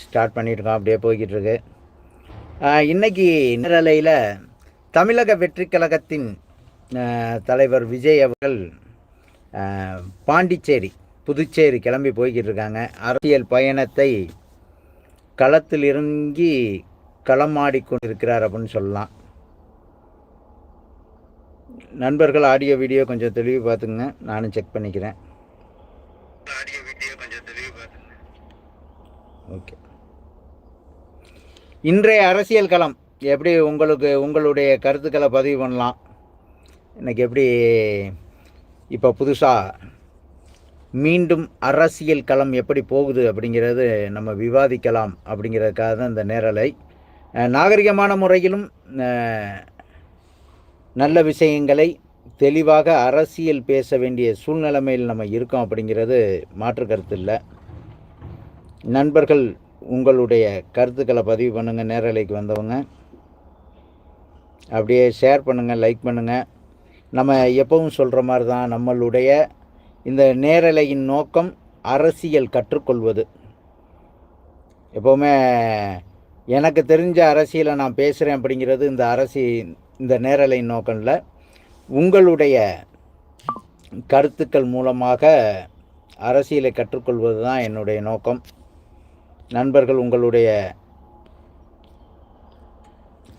Start பண்ணியிருக்கோம் அப்படியே போய்கிட்டுருக்கு. இன்றைக்கி இன்னைக்கு நேரலையில் தமிழக வெற்றிக் கழகத்தின் தலைவர் விஜய் அவர்கள் பாண்டிச்சேரி புதுச்சேரி கிளம்பி போய்கிட்டு இருக்காங்க அரசியல் பயணத்தை களத்தில் இறங்கி களமாடி கொண்டிருக்கிறார் அப்படின்னு சொல்லலாம். நண்பர்கள் ஆடியோ வீடியோ கொஞ்சம் தெளிவு பார்த்துங்க நானும் செக் பண்ணிக்கிறேன் ஆடியோ வீடியோ கொஞ்சம் தெளிவு பார்த்துங்க ஓகே. இன்றைய அரசியல் களம் எப்படி உங்களுக்கு உங்களுடைய கருத்துக்களை பதிவு பண்ணலாம்? எனக்கு எப்படி இப்போ புதுசாக மீண்டும் அரசியல் களம் எப்படி போகுது அப்படிங்கிறது நம்ம விவாதிக்கலாம் அப்படிங்கிறதுக்காக தான் இந்த நேரலை. நாகரிகமான முறையிலும் நல்ல விஷயங்களை தெளிவாக அரசியல் பேச வேண்டிய சூழ்நிலைமையில் நம்ம இருக்கோம் அப்படிங்கிறது மாற்று கருத்து இல்லை. நண்பர்கள் உங்களுடைய கருத்துக்களை பதிவு பண்ணுங்கள் நேரலைக்கு வந்தவங்க. அப்படியே ஷேர் பண்ணுங்கள் லைக் பண்ணுங்கள் நம்ம எப்பவும் சொல்கிற மாதிரி தான் நம்மளுடைய இந்த நேரலையின் நோக்கம் அரசியல் கற்றுக்கொள்வது. எப்போவுமே எனக்கு தெரிஞ்ச அரசியலை நான் பேசுகிறேன் அப்படிங்கிறது இந்த அரசி இந்த நேரலையின் நோக்கம் உங்களுடைய கருத்துக்கள் மூலமாக அரசியலை கற்றுக்கொள்வது தான் என்னுடைய நோக்கம். நண்பர்கள் உங்களுடைய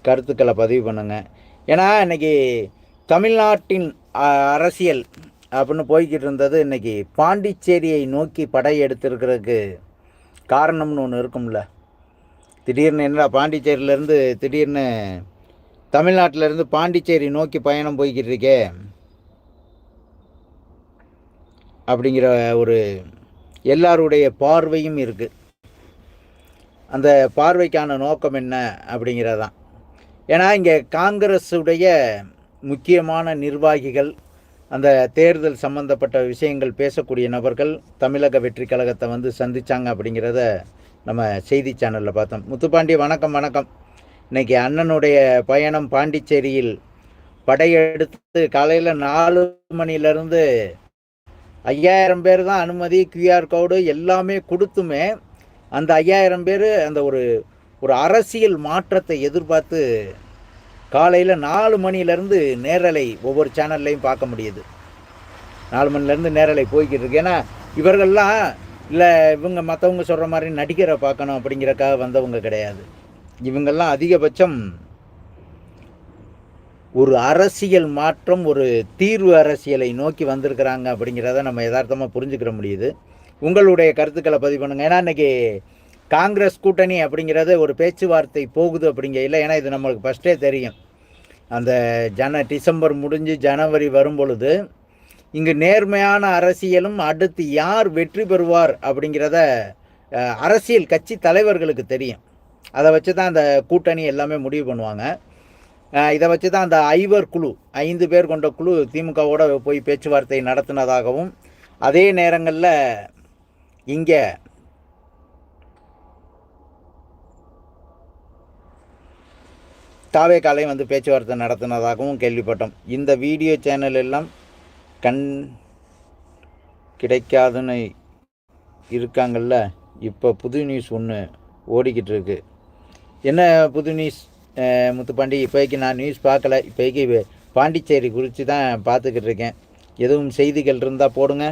கருத்துக்களை பதிவு பண்ணுங்கள் ஏன்னா இன்னைக்கு தமிழ்நாட்டின் அ, அரசியல் அப்படின்னு போய்கிட்டு இருந்தது இன்றைக்கி பாண்டிச்சேரியை நோக்கி படை எடுத்திருக்கிறதுக்கு காரணம்னு ஒன்று இருக்கும்ல. திடீர்னு என்னடா பாண்டிச்சேரியிலேருந்து திடீர்னு தமிழ்நாட்டிலேருந்து பாண்டிச்சேரி நோக்கி பயணம் போய்கிட்டு இருக்கே. அப்படிங்கிற ஒரு எல்லாருடைய பார்வையும் இருக்குது அந்த பார்வைக்கான நோக்கம் என்ன அப்படிங்கிறதான். ஏன்னா இங்கே காங்கிரஸுடைய முக்கியமான நிர்வாகிகள் அந்த தேர்தல் சம்பந்தப்பட்ட விஷயங்கள் பேசக்கூடிய நபர்கள் தமிழக வெற்றி கழகத்தை வந்து சந்திச்சாங்க அப்படிங்கிறத நம்ம செய்தி சேனலில் பார்த்தோம். முத்துப்பாண்டி வணக்கம் வணக்கம். இன்னைக்கு அண்ணனுடைய பயணம் பாண்டிச்சேரியில் படையெடுத்து காலையில் நாலு மணிலேருந்து ஐயாயிரம் பேர் தான் அனுமதி கியூஆர் கோடு எல்லாமே கொடுத்துமே அந்த ஐயாயிரம் பேர் அந்த ஒரு ஒரு அரசியல் மாற்றத்தை எதிர்பார்த்து காலையில் நாலு மணிலேருந்து நேரலை ஒவ்வொரு சேனல்லையும் பார்க்க முடியுது. நாலு மணிலேருந்து நேரலை போய்கிட்டு இருக்கு. ஏன்னா இவர்கள்லாம் இல்லை இவங்க மற்றவங்க சொல்கிற மாதிரி நடிகரை பார்க்கணும் அப்படிங்கிறக்காக வந்தவங்க கிடையாது. இவங்கெல்லாம் அதிகபட்சம் ஒரு அரசியல் மாற்றம் ஒரு தீர்வு அரசியலை நோக்கி வந்திருக்கிறாங்க அப்படிங்கிறத நம்ம யதார்த்தமாக புரிஞ்சுக்கிற முடியுது. உங்களுடைய கருத்துக்களை பதிவு பண்ணுங்கள் ஏன்னா இன்றைக்கி காங்கிரஸ் கூட்டணி அப்படிங்கிறது ஒரு பேச்சுவார்த்தை போகுது அப்படிங்கையில் ஏன்னா இது நம்மளுக்கு ஃபஸ்ட்டே தெரியும். அந்த ஜன டிசம்பர் முடிஞ்சு ஜனவரி வரும் பொழுது இங்கு நேர்மையான அரசியலும் அடுத்து யார் வெற்றி பெறுவார் அப்படிங்கிறத அரசியல் கட்சி தலைவர்களுக்கு தெரியும். அதை வச்சு தான் அந்த கூட்டணி எல்லாமே முடிவு பண்ணுவாங்க. இதை வச்சு தான் அந்த ஐவர் குழு ஐந்து பேர் கொண்ட குழு திமுகவோட போய் பேச்சுவார்த்தை நடத்தினதாகவும் அதே நேரங்களில் இங்கே. தாவே காலை வந்து பேச்சுவார்த்தை நடத்தினதாகவும் கேள்விப்பட்டோம். இந்த வீடியோ சேனல் எல்லாம் கண் கிடைக்காதுன்னு இருக்காங்கல்ல இப்போ புது நியூஸ் ஒன்று ஓடிக்கிட்டு இருக்கு. என்ன புது நியூஸ்? முத்துப்பாண்டி இப்போதைக்கு நான் நியூஸ் பார்க்கல. இப்போதைக்கு பாண்டிச்சேரி குறித்து தான் பார்த்துக்கிட்டு இருக்கேன். எதுவும் செய்திகள் இருந்தால் போடுங்க.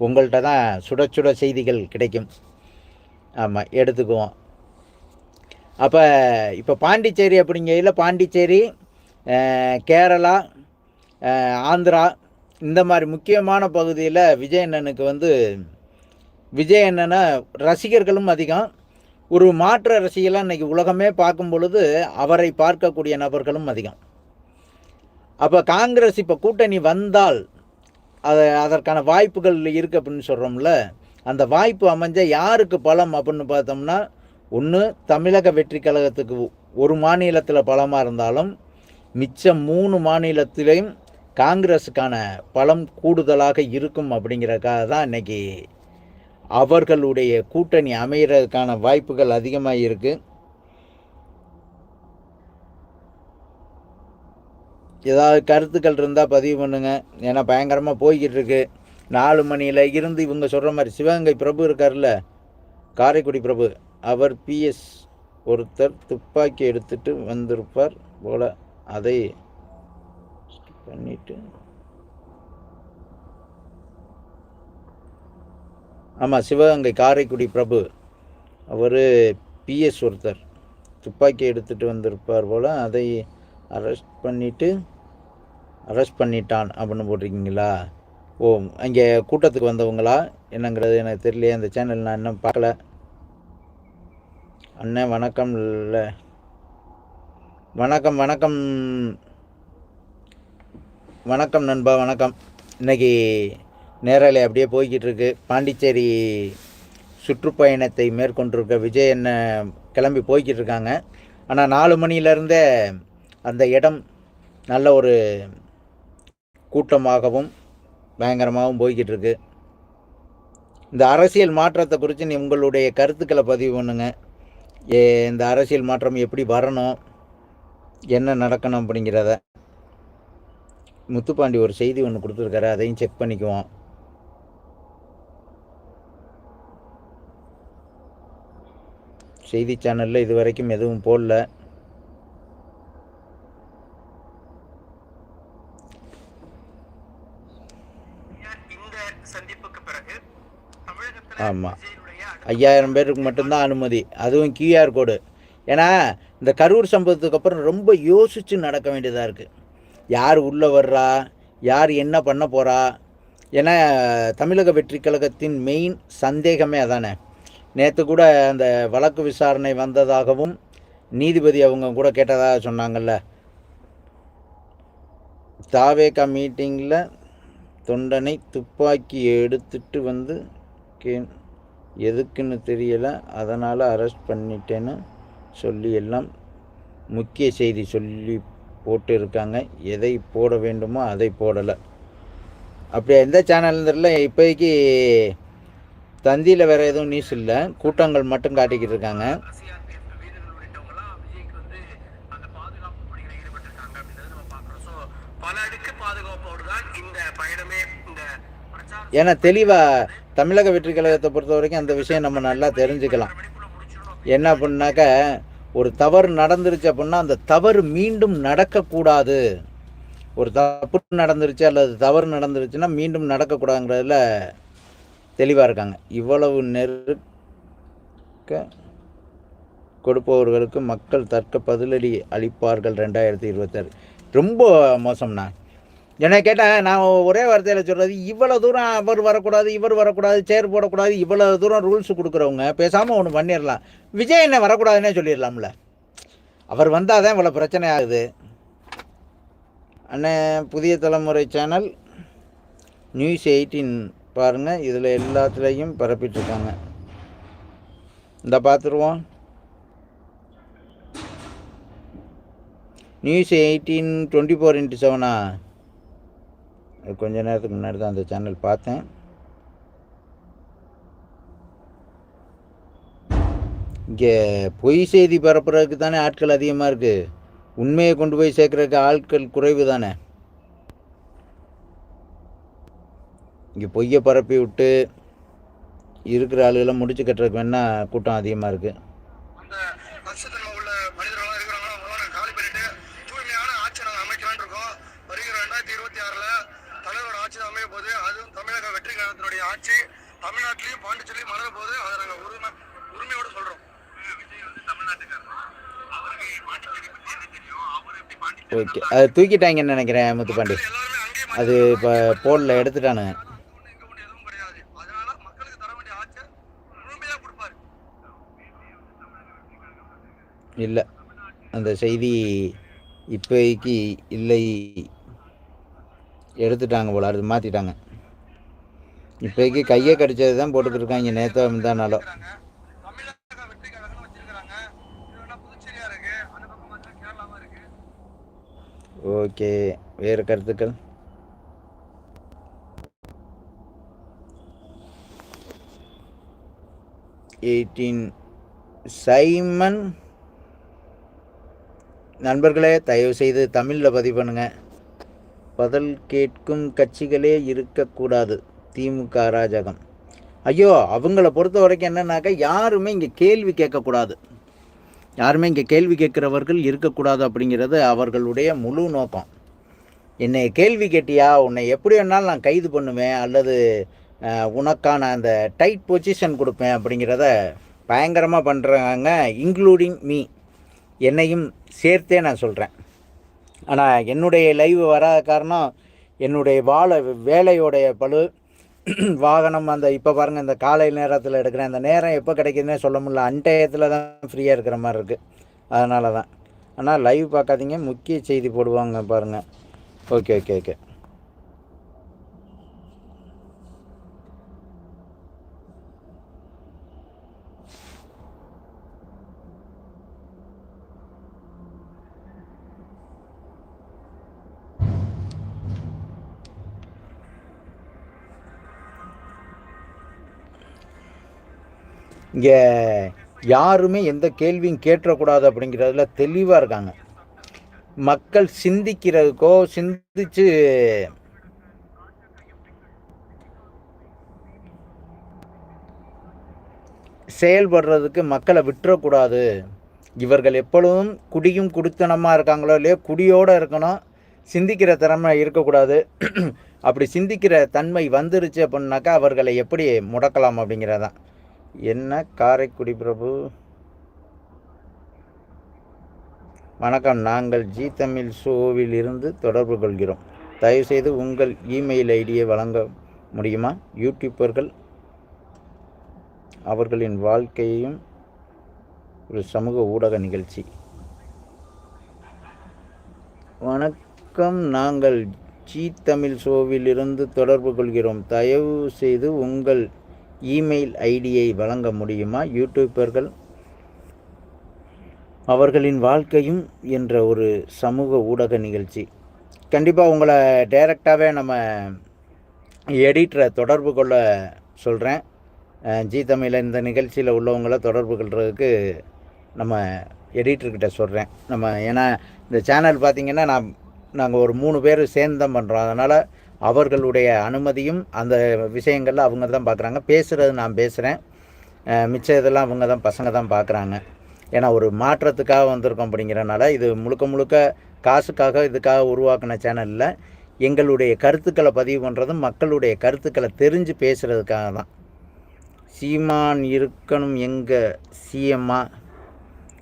உங்கள்கிட்ட தான் சுட சுட செய்திகள் கிடைக்கும். ஆமாம் எடுத்துக்குவோம். அப்போ இப்போ பாண்டிச்சேரி அப்படிங்கையில் பாண்டிச்சேரி கேரளா ஆந்திரா இந்த மாதிரி முக்கியமான பகுதியில் விஜயண்ணனுக்கு வந்து விஜயண்ணனை ரசிகர்களும் அதிகம். ஒரு மாற்று அரசியலாக இன்னைக்கு உலகமே பார்க்கும் பொழுது அவரை பார்க்கக்கூடிய நபர்களும் அதிகம். அப்போ காங்கிரஸ் இப்போ கூட்டணி வந்தால் அது அதற்கான வாய்ப்புகள் இருக்குது அப்படின்னு சொல்கிறோம்ல அந்த வாய்ப்பு அமைஞ்ச யாருக்கு பலம் அப்படின்னு பார்த்தோம்னா ஒன்று தமிழக வெற்றி கழகத்துக்கு ஒரு மாநிலத்தில் பலமாக இருந்தாலும் மிச்சம் மூணு மாநிலத்திலையும் காங்கிரஸுக்கான பலம் கூடுதலாக இருக்கும் அப்படிங்கிறக்காக தான் இன்றைக்கி அவர்களுடைய கூட்டணி அமைகிறதுக்கான வாய்ப்புகள் அதிகமாக இருக்குது ஏதாவது கருத்துக்கள் இருந்தால் பதிவு பண்ணுங்கள் ஏன்னா பயங்கரமாக போய்கிட்டு இருக்கு நாலு மணியில் இருந்து இவங்க சொல்கிற மாதிரி சிவகங்கை பிரபு இருக்கார்ல காரைக்குடி பிரபு அவர் பிஎஸ் ஒருத்தர் துப்பாக்கி எடுத்துட்டு வந்திருப்பார் போல. அதை பண்ணிட்டு. ஆமாம் சிவகங்கை காரைக்குடி பிரபு அவர் பிஎஸ் ஒருத்தர் துப்பாக்கி எடுத்துகிட்டு வந்திருப்பார் போல். அதை அரெஸ்ட் பண்ணிவிட்டு அரெஸ்ட் பண்ணிட்டான் அப்படின்னு போட்டிருக்கீங்களா? ஓ அங்கே கூட்டத்துக்கு வந்தவங்களா? என்னங்கிறது எனக்கு தெரியலையே அந்த சேனல் நான் இன்னும் பார்க்கல. அண்ணன் வணக்கம் இல்லை. வணக்கம் வணக்கம். வணக்கம் நண்பா வணக்கம். இன்றைக்கி நேரலை அப்படியே போய்கிட்டு இருக்கு பாண்டிச்சேரி சுற்றுப்பயணத்தை மேற்கொண்டிருக்க விஜய் என்ன கிளம்பி போய்கிட்டு இருக்காங்க ஆனால் நாலு மணிலேருந்தே அந்த இடம் நல்ல ஒரு கூட்டமாகவும் பயங்கரமாகவும் போய்கிட்டு இருக்கு இந்த அரசியல் மாற்றத்தை குறித்து நீ உங்களுடைய கருத்துக்களை பதிவு பண்ணுங்க. ஏ இந்த அரசியல் மாற்றம் எப்படி வரணும்? என்ன நடக்கணும் அப்படிங்கிறத. முத்துப்பாண்டி ஒரு செய்தி ஒன்று கொடுத்துருக்காரு அதையும் செக் பண்ணிக்குவோம். செய்தி சேனலில் இது வரைக்கும் எதுவும் போடல. இந்த சந்திப்புக்கு பிறகு தமிழகத்துல ஆமா. விஜயனுடைய ஐயாயிரம் பேருக்கு மட்டும்தான் அனுமதி. அதுவும் கியூஆர் கோடு ஏன்னா இந்த கரூர் சம்பவத்துக்கு அப்புறம் ரொம்ப யோசித்து நடக்க வேண்டியதாக இருக்குது யார் உள்ளே வர்றா? யார் என்ன பண்ண போகிறா ஏன்னா தமிழக வெற்றி கழகத்தின் மெயின் சந்தேகமே அதானே. நேற்று கூட அந்த வழக்கு விசாரணை வந்ததாகவும் நீதிபதி அவங்க கூட கேட்டதாக சொன்னாங்கல்ல. தாவேகா மீட்டிங்கில் தொண்டனை துப்பாக்கி எடுத்துட்டு வந்து கே எதுக்குன்னு தெரியலை. அதனால் அரெஸ்ட் பண்ணிட்டேன்னு சொல்லி எல்லாம் முக்கிய செய்தி சொல்லி போட்டு இருக்காங்க எதை போட வேண்டுமோ அதை போடலை. அப்படி எந்த சேனல் தெரியல. இப்போதைக்கு தந்தியில் வேறு எதுவும் நியூஸ் இல்லை. கூட்டங்கள் மட்டும் காட்டிக்கிட்டு இருக்காங்க சிஆர்பிஎஃப் வீரர்கள் உள்ளிட்டவங்கலாம் விஜய்க்கு வந்து அந்த பாதுகாப்பு பணிகளை ஈடுபட்டிருக்காங்க அப்படின்றத நம்ம பார்க்குறோம் ஸோ பல அடுக்கு பாதுகாப்போடு தான் இந்த பயணமே இந்த பிரச்சாரம் ஏன்னா தெளிவாக தமிழக வெற்றி கழகத்தை பொறுத்த வரைக்கும் அந்த விஷயம் நம்ம நல்லா தெரிஞ்சுக்கலாம். என்ன பண்ணாக்க ஒரு தவறு நடந்துருச்சு அப்படின்னா அந்த தவறு மீண்டும் நடக்கக்கூடாது. ஒரு தப்பு நடந்துருச்சு அல்லது தவறு நடந்துருச்சுன்னா மீண்டும் நடக்கக்கூடாதுங்கிறதுல தெளிவாக இருக்காங்க. இவ்வளவு நெருக்க கொடுப்பவர்களுக்கு மக்கள் தற்க பதிலடி அளிப்பார்கள் ரெண்டாயிரத்தி இருபத்தாறு ரொம்ப மோசம்ண்ணா. என்னை கேட்டால் நான் ஒரே வார்த்தையில் சொல்கிறது இவ்வளோ தூரம் அவர் வரக்கூடாது இவர் வரக்கூடாது சேர் போடக்கூடாது இவ்வளோ தூரம் ரூல்ஸ் கொடுக்குறவங்க பேசாமல் ஒன்று பண்ணிடலாம். விஜய் என்ன வரக்கூடாதுன்னே சொல்லிடலாம்ல. அவர் வந்தால் தான் இவ்வளோ பிரச்சனை ஆகுது. அண்ணே புதிய தலைமுறை சேனல் நியூஸ் எயிட்டீன் பாருங்கள் இதில் எல்லாத்துலேயும் பரப்பிட்டுருக்காங்க. இந்த பார்த்துருவோம் news eighteen twenty four into செவனா கொஞ்ச நேரத்துக்கு முன்னாடி தான் அந்த சேனல் பார்த்தேன். இங்கே பொய் செய்தி பரப்புறதுக்கு தானே ஆட்கள் அதிகமாக இருக்குது உண்மையை கொண்டு போய் சேர்க்குறதுக்கு ஆட்கள் குறைவு தானே? இங்கே பொய்யை பரப்பி விட்டு இருக்கிற ஆளுகளை முடிச்சு கட்டுறதுக்கு வேணால் கூட்டம் அதிகமாக இருக்குது அந்த நட்சத்திரம் உள்ள மனிதர்களாக இருக்கிறவங்க அவங்களாம் நாங்கள் காலி பண்ணிட்டு தூய்மையான ஆட்சி நாங்கள் அமைக்கலாம்னு இருக்கோம் வருகிற ரெண்டாயிரத்தி இருபத்தி ஆறில் தலைவரோட ஆட்சி தான் அமைய போகுது அதுவும் தமிழக வெற்றி கழகத்தினுடைய ஆட்சி தமிழ்நாட்டிலையும் பாண்டிச்சேரியும் மலர போகுது அதை நாங்கள் உரிமை உரிமையோடு சொல்கிறோம் விஜய் வந்து தமிழ்நாட்டுக்காரர் அவருக்கு பற்றி என்ன தெரியும்? அவர் எப்படி பாண்டிச்சேரி ஓகே. அது தூக்கிட்டாங்கன்னு நினைக்கிறேன் எல்லாருமே அங்கேயே அது இப்போ போடல எடுத்துட்டானுங்க. இல்லை. அந்த செய்தி இப்போதைக்கு இல்லை. எடுத்துட்டாங்க போல அது மாற்றிட்டாங்க இப்போதைக்கு கையை கடிச்சது தான் போட்டுக்கிட்டு இருக்காங்க நேற்று முந்தானாலும் ஓகே. வேறு கருத்துக்கள்? எயிட்டீன். சைமன். நண்பர்களே தயவு செய்து தமிழில் பதிவு பண்ணுங்க. பதில் கேட்கும் கட்சிகளே இருக்கக்கூடாது. திமுக அராஜகம். ஐயோ அவங்கள பொறுத்த வரைக்கும் என்னன்னாக்கா யாருமே இங்கே கேள்வி கேட்கக்கூடாது. யாருமே இங்கே கேள்வி கேட்குறவர்கள் இருக்கக்கூடாது அப்படிங்கிறது அவர்களுடைய முழு நோக்கம். என்னை கேள்வி கேட்டியா? உன்னை எப்படி வேணாலும் நான் கைது பண்ணுவேன் அல்லது உனக்கான அந்த டைட் பொசிஷன் கொடுப்பேன் அப்படிங்கிறத பயங்கரமாக பண்ணுறாங்க இன்க்ளூடிங் மீ என்னையும் சேர்த்தே நான் சொல்கிறேன் ஆனால் என்னுடைய லைவ் வராத காரணம் என்னுடைய வாழ வேலையோடைய பளு வாகனம் அந்த இப்போ பாருங்கள் இந்த காலை நேரத்தில் எடுக்கிறேன் அந்த நேரம் எப்போ கிடைக்குதுன்னே சொல்ல முடியல. அன்டயத்தில் தான் ஃப்ரீயாக இருக்கிற மாதிரி இருக்குது அதனால தான் ஆனால் லைவ் பார்க்காதீங்க. முக்கிய செய்தி போடுவாங்க பாருங்கள் ஓகே ஓகே ஓகே இங்கே யாருமே எந்த கேள்வியும் கேட்டக்கூடாது அப்படிங்கிறதுல தெளிவாக இருக்காங்க. மக்கள் சிந்திக்கிறதுக்கோ சிந்திச்சு செயல்படுறதுக்கு மக்களை விட்டுறக்கூடாது. இவர்கள் எப்பொழுதும் குடியும் குடித்தனமாக இருக்காங்களோ இல்லையோ குடியோடு இருக்கணும். சிந்திக்கிற திறமை இருக்கக்கூடாது. அப்படி சிந்திக்கிற தன்மை வந்துருச்சு அப்படின்னாக்கா அவர்களை எப்படி முடக்கலாம் அப்படிங்கிறதான் என்ன காரைக்குடி பிரபு? வணக்கம். நாங்கள் ஜி தமிழ் ஷோவில் இருந்து தொடர்பு கொள்கிறோம். தயவுசெய்து உங்கள் இமெயில் ஐடியை வழங்க முடியுமா? யூடியூப்பர்கள் அவர்களின் வாழ்க்கையையும் ஒரு சமூக ஊடக நிகழ்ச்சி. வணக்கம். நாங்கள் ஜி தமிழ் ஷோவில் இருந்து தொடர்பு கொள்கிறோம். தயவு செய்து உங்கள் இமெயில் ஐடியை வழங்க முடியுமா? யூடியூப்பர்கள் அவர்களின் வாழ்க்கையும் என்ற ஒரு சமூக ஊடக நிகழ்ச்சி. கண்டிப்பாக உங்களை டைரெக்டாகவே நம்ம எடிட்டரை தொடர்பு கொள்ள சொல்கிறேன் ஜி தமிழில் இந்த நிகழ்ச்சியில் உள்ளவங்கள தொடர்பு கொள்றதுக்கு நம்ம எடிட்டர்கிட்ட சொல்கிறேன் நம்ம ஏன்னா இந்த சேனல் பார்த்திங்கன்னா நான் நாங்கள் ஒரு மூணு பேர் சேர்ந்து தான் பண்ணுறோம் அதனால் அவர்களுடைய அனுமதியும் அந்த விஷயங்களில் அவங்க தான் பார்க்குறாங்க பேசுகிறது நான் பேசுகிறேன் மிச்ச இதெல்லாம் அவங்க தான் பசங்க தான் பார்க்குறாங்க ஏன்னா ஒரு மாற்றத்துக்காக வந்திருக்கோம் அப்படிங்கிறனால இது முழுக்க முழுக்க காசுக்காக இதுக்காக உருவாக்கின சேனலில் எங்களுடைய கருத்துக்களை பதிவு பண்ணுறதும் மக்களுடைய கருத்துக்களை தெரிஞ்சு பேசுகிறதுக்காக தான். சீமான் இருக்கணும் எங்கள் சிஎம்மா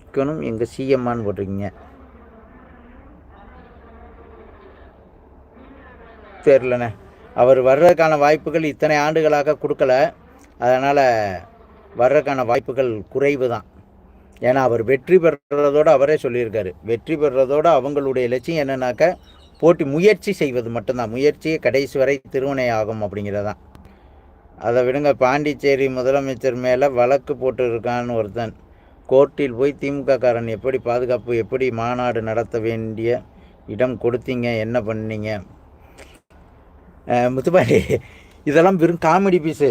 இருக்கணும் எங்கள் சிஎம்மான்னு போட்டிருக்கீங்க. தெரிலண்ணே அவர் வர்றதுக்கான வாய்ப்புகள் இத்தனை ஆண்டுகளாக கொடுக்கல. அதனால் வர்றதுக்கான வாய்ப்புகள் குறைவு தான் ஏன்னா அவர் வெற்றி பெறுறதோடு அவரே சொல்லியிருக்காரு. வெற்றி பெறுறதோடு அவங்களுடைய லட்சியம் என்னன்னாக்க போட்டி முயற்சி செய்வது மட்டும்தான். முயற்சியே கடைசி வரை திருவினை ஆகும் அப்படிங்கிறதான். அதை விடுங்க பாண்டிச்சேரி முதலமைச்சர் மேலே வழக்கு போட்டிருக்கான்னு ஒருத்தன். கோர்ட்டில் போய் திமுக காரன் எப்படி பாதுகாப்பு எப்படி மாநாடு நடத்த வேண்டிய இடம் கொடுத்தீங்க என்ன பண்ணீங்க? முத்துப்பாண்டி இதெல்லாம் வெறும் காமெடி பீஸு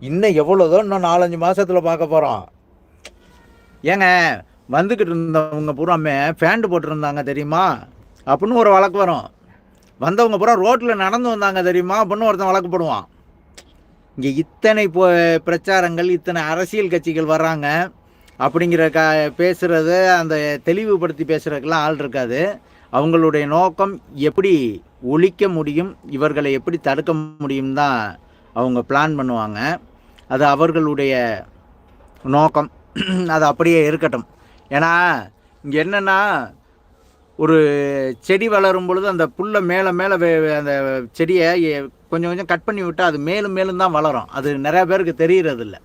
இன்னும் எவ்வளோதோ இன்னும் நாலஞ்சு மாதத்தில் பார்க்க போகிறோம் ஏங்க வந்துக்கிட்டு இருந்தவங்க பூராமே ஃபேண்டு போட்டிருந்தாங்க தெரியுமா? அப்படின்னு ஒரு வழக்கு வரும். வந்தவங்க பூரா ரோட்டில் நடந்து வந்தாங்க தெரியுமா? அப்படின்னு ஒருத்தன் வழக்கு போடுவான். இங்கே இத்தனை இப்போ பிரச்சாரங்கள் இத்தனை அரசியல் கட்சிகள் வர்றாங்க. அப்படிங்கிற க பேசுகிறது அந்த தெளிவுபடுத்தி பேசுகிறதுக்கெல்லாம் ஆள் இருக்காது. அவங்களுடைய நோக்கம் எப்படி ஒழிக்க முடியும் இவர்களை எப்படி தடுக்க முடியும் தான் அவங்க பிளான் பண்ணுவாங்க. அது அவர்களுடைய நோக்கம். அது அப்படியே இருக்கட்டும். ஏன்னா இங்கே என்னென்னா ஒரு செடி வளரும் பொழுது அந்த புல்லை மேலே மேலே அந்த செடியை கொஞ்சம் கொஞ்சம் கட் பண்ணி விட்டால் அது மேலும் மேலும் தான் வளரும். அது நிறையா பேருக்கு தெரிகிறதில்ல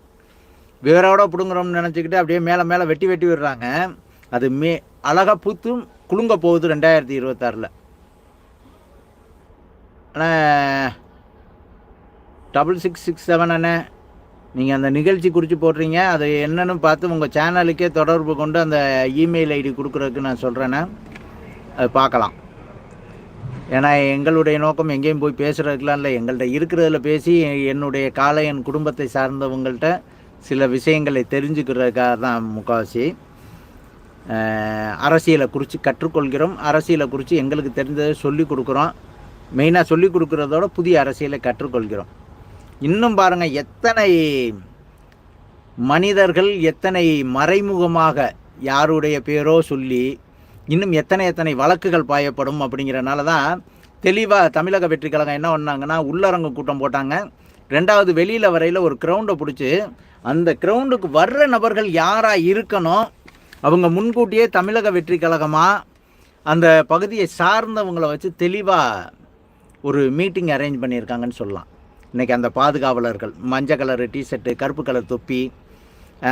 வேறோட வேரோட பிடுங்குறோம்னு நினச்சிக்கிட்டு அப்படியே மேலே மேலே வெட்டி வெட்டி விடுறாங்க. அது மே அழகாக பூத்தும் குலுங்க போகுது ரெண்டாயிரத்தி இருபத்தாறில். அண்ணே டபுள் சிக்ஸ் சிக்ஸ் செவன் அண்ணே நீங்கள் அந்த நிகழ்ச்சி குறித்து போடுறீங்க. அது என்னென்னு பார்த்து உங்கள் சேனலுக்கே தொடர்பு கொண்டு அந்த இமெயில் ஐடி கொடுக்குறதுக்கு நான் சொல்கிறேண்ணே அது பார்க்கலாம். ஏன்னா எங்களுடைய நோக்கம் எங்கேயும் போய் பேசுகிறதுக்கெலாம் இல்லை. எங்கள்கிட்ட இருக்கிறதுல பேசி என்னுடைய காலை என் குடும்பத்தை சார்ந்தவங்கள்ட்ட சில விஷயங்களை தெரிஞ்சுக்கிறதுக்காக தான் முக்கால்வாசி. அரசியலை குறித்து கற்றுக்கொள்கிறோம். அரசியலை குறித்து எங்களுக்கு தெரிஞ்சதை சொல்லி கொடுக்குறோம். மெயினாக சொல்லிக் கொடுக்குறதோட புதிய அரசியலை கற்றுக்கொள்கிறோம். இன்னும் பாருங்கள் எத்தனை மனிதர்கள் எத்தனை மறைமுகமாக யாருடைய பேரோ சொல்லி இன்னும் எத்தனை எத்தனை வழக்குகள் பாயப்படும் அப்படிங்கிறனால தான் தெளிவாக தமிழக வெற்றி கழகம் என்ன பண்ணாங்கன்னா உள்ளரங்கு கூட்டம் போட்டாங்க. ரெண்டாவது வெளியில் வரையில் ஒரு கிரவுண்டை பிடிச்சி அந்த கிரவுண்டுக்கு வர்ற நபர்கள் யாராக இருக்கணும் அவங்க முன்கூட்டியே தமிழக வெற்றி கழகமாக அந்த பகுதியை சார்ந்தவங்களை வச்சு தெளிவாக ஒரு மீட்டிங் அரேஞ்ச் பண்ணியிருக்காங்கன்னு சொல்லலாம். இன்றைக்கி அந்த பாதுகாவலர்கள் மஞ்சள் கலர் டிஷர்ட்டு கருப்பு கலர் தொப்பி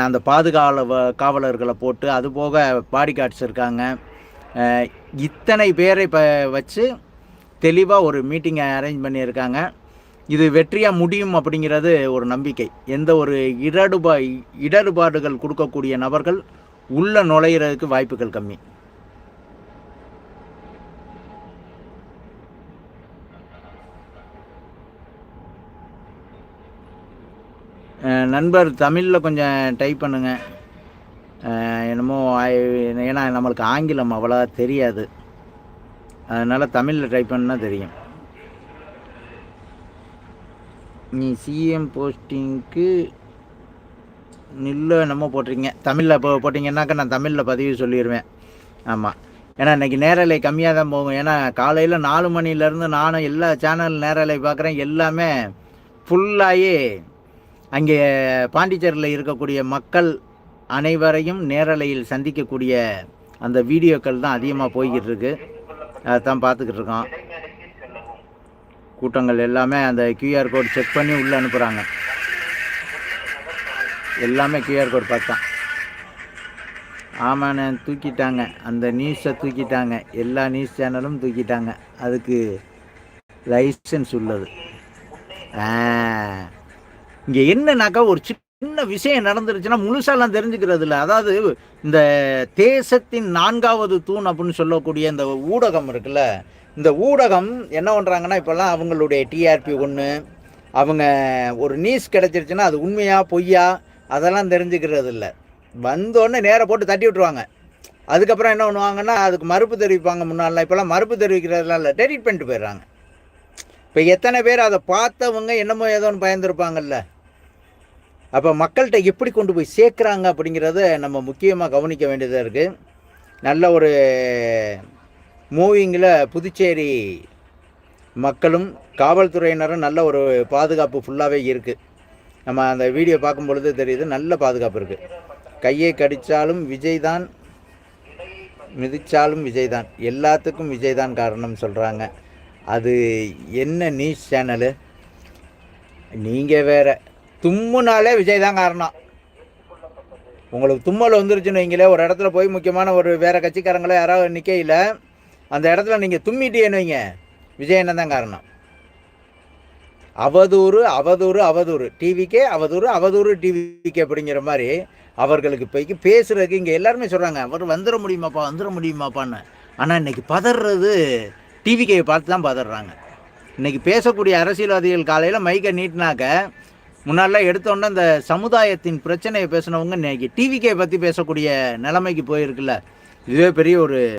அந்த பாதுகாவல காவலர்களை போட்டு அது போக பாடி கார்ட்ஸ் இருக்காங்க இத்தனை பேரை இப்போ வச்சு தெளிவாக ஒரு மீட்டிங்கை அரேஞ்ச் பண்ணியிருக்காங்க. இது வெற்றியாக முடியும் அப்படிங்கிறது ஒரு நம்பிக்கை. எந்த ஒரு இடர்பா இடர்பாடுகள் கொடுக்கக்கூடிய நபர்கள் உள்ளே நுழையிறதுக்கு வாய்ப்புகள் கம்மி. நண்பர் தமிழில் கொஞ்சம் டைப் பண்ணுங்க. என்னமோ ஏன்னா நம்மளுக்கு ஆங்கிலம் அவ்வளோ தெரியாது. அதனால் தமிழில் டைப் பண்ணால் தெரியும். நீ சிஎம் போஸ்டிங்க்கு நில்ல என்னமோ போட்டிருக்கீங்க. தமிழில் இப்போ போட்டிங்கன்னாக்கா நான் தமிழில் பதிவு சொல்லிடுவேன் ஆமாம் ஏன்னா இன்றைக்கி நேரலை கம்மியாக தான் போகும். ஏன்னா காலையில் நாலு மணிலேருந்து நானும் எல்லா சேனல் நேரலை பார்க்குறேன். எல்லாமே ஃபுல்லாகி அங்கே பாண்டிச்சேரியில் இருக்கக்கூடிய மக்கள் அனைவரையும் நேரலையில் சந்திக்கக்கூடிய அந்த வீடியோக்கள் தான் அதிகமாக போய்கிட்டு இருக்கு அதைத்தான் பார்த்துக்கிட்டு இருக்கோம் கூட்டங்கள் எல்லாமே அந்த கியூஆர் கோட் செக் பண்ணி உள்ளே அனுப்புகிறாங்க. எல்லாமே கியூஆர் கோட் பார்த்து தான். ஆமாண்ணே தூக்கிட்டாங்க. அந்த நியூஸை தூக்கிட்டாங்க. எல்லா நியூஸ் சேனலும் தூக்கிட்டாங்க. அதுக்கு லைசன்ஸ் உள்ளது. ஆ. இங்கே என்னன்னாக்கா ஒரு சின்ன விஷயம் நடந்துருச்சுன்னா முழுசாலாம் தெரிஞ்சுக்கிறது இல்லை அதாவது இந்த தேசத்தின் நான்காவது தூண் அப்படின்னு சொல்லக்கூடிய இந்த ஊடகம் இருக்குல்ல இந்த ஊடகம் என்ன பண்ணுறாங்கன்னா இப்போல்லாம் அவங்களுடைய டிஆர்பி ஒன்று அவங்க ஒரு நியூஸ் கிடச்சிருச்சுன்னா அது உண்மையா பொய்யா அதெல்லாம் தெரிஞ்சுக்கிறது இல்லை வந்தோடனே நேராக போட்டு தட்டி விட்ருவாங்க அதுக்கப்புறம் என்ன பண்ணுவாங்கன்னா அதுக்கு மறுப்பு தெரிவிப்பாங்க முன்னாடிலாம் இப்போல்லாம் மறுப்பு தெரிவிக்கிறதுலாம் இல்லை டெலிட் பண்ணிட்டு போயிடுறாங்க. இப்போ எத்தனை பேர் அதை பார்த்தவங்க என்னமோ ஏதோன்னு பயந்துருப்பாங்கல்ல. அப்போ மக்கள்கிட்ட எப்படி கொண்டு போய் சேர்க்குறாங்க அப்படிங்கிறத நம்ம முக்கியமாக கவனிக்க வேண்டியதாக இருக்குது நல்ல ஒரு மூவிங்கில் புதுச்சேரி மக்களும் காவல்துறையினரும் நல்ல ஒரு பாதுகாப்பு ஃபுல்லாகவே இருக்குது நம்ம அந்த வீடியோ பார்க்கும் பொழுது தெரியுது நல்ல பாதுகாப்பு இருக்குது கையை கடித்தாலும் விஜய் தான் மிதித்தாலும் விஜய் தான் எல்லாத்துக்கும் விஜய் தான் காரணம் சொல்கிறாங்க அது என்ன நியூஸ் சேனலு நீங்கள் வேறு. தும்முனாலே விஜய் தான் காரணம். உங்களுக்கு தும்மல் வந்துருச்சுன்னு வைங்களே ஒரு இடத்துல போய் முக்கியமான ஒரு வேறு கட்சிக்காரங்களோ யாராவது நிற்கையில் அந்த இடத்துல நீங்கள் தும்மிட்டேன்னு வைங்க விஜய் என்ன தான் காரணம். அவதூறு அவதூறு அவதூறு. டிவிக்கே அவதூறு அவதூறு டிவிக்கு அப்படிங்கிற மாதிரி அவர்களுக்கு போய்க்கு பேசுகிறதுக்கு இங்கே எல்லாருமே சொல்கிறாங்க அவர் வந்துட முடியுமாப்பா வந்துட முடியுமாப்பான்னு. ஆனால் இன்னைக்கு பதறது டிவிக்கையை பார்த்து தான் பதறாங்க. இன்னைக்கு பேசக்கூடிய அரசியல்வாதிகள் காலையில் மைக்கை நீட்டினாக்க முன்னாடிலாம் எடுத்தோன்னே இந்த சமுதாயத்தின் பிரச்சனையை பேசினவங்க இன்னைக்கு டிவிகே பற்றி பேசக்கூடிய நிலைமைக்கு போயிருக்குல்ல. இதுவே பெரிய ஒரு